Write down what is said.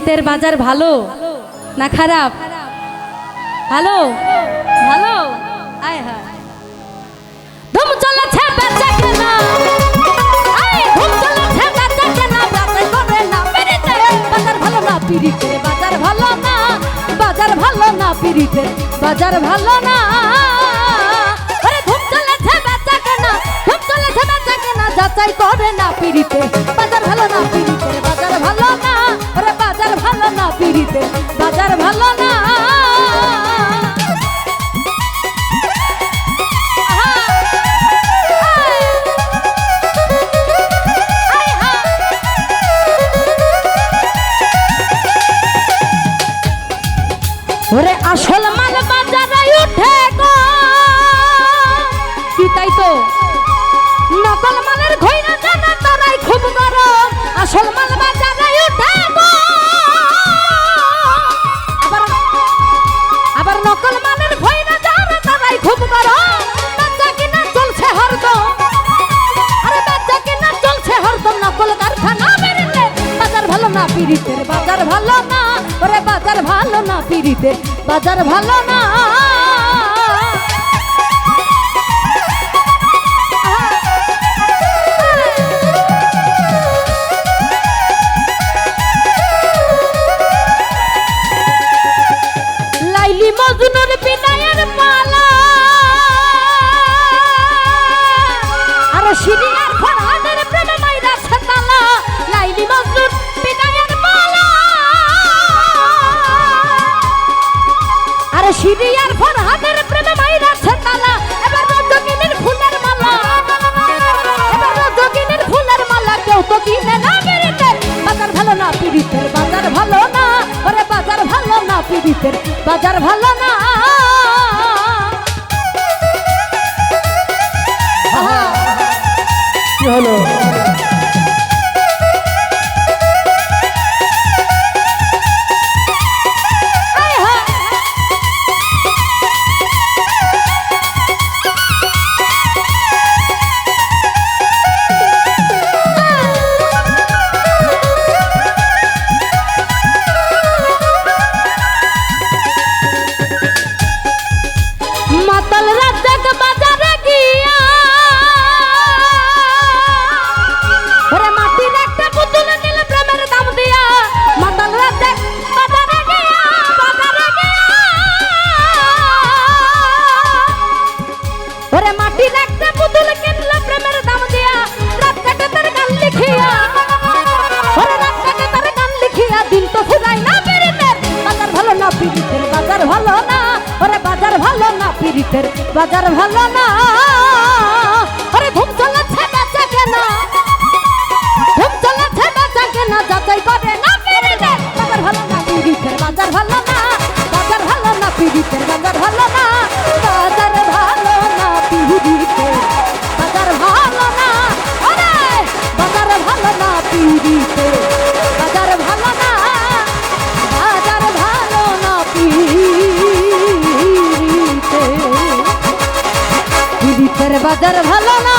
শীতের বাজার ভালো না খারাপ? ভালো? ভালো? আয় হ্যাঁ। বাজার না ভালো না পিড়িতে বাজার ভালো না। বাজার ভালো না পিড়িতে বাজার ভালো না। আরে যাচাই করে না পিড়িতে ওরে আসল বাজার ভালো না পিড়িতে বাজার ভালো না শীতের বাজার ভালো না। কি হলো? ভালো না পীড়িতের বাজার ভালো না। বাজার ভালো না।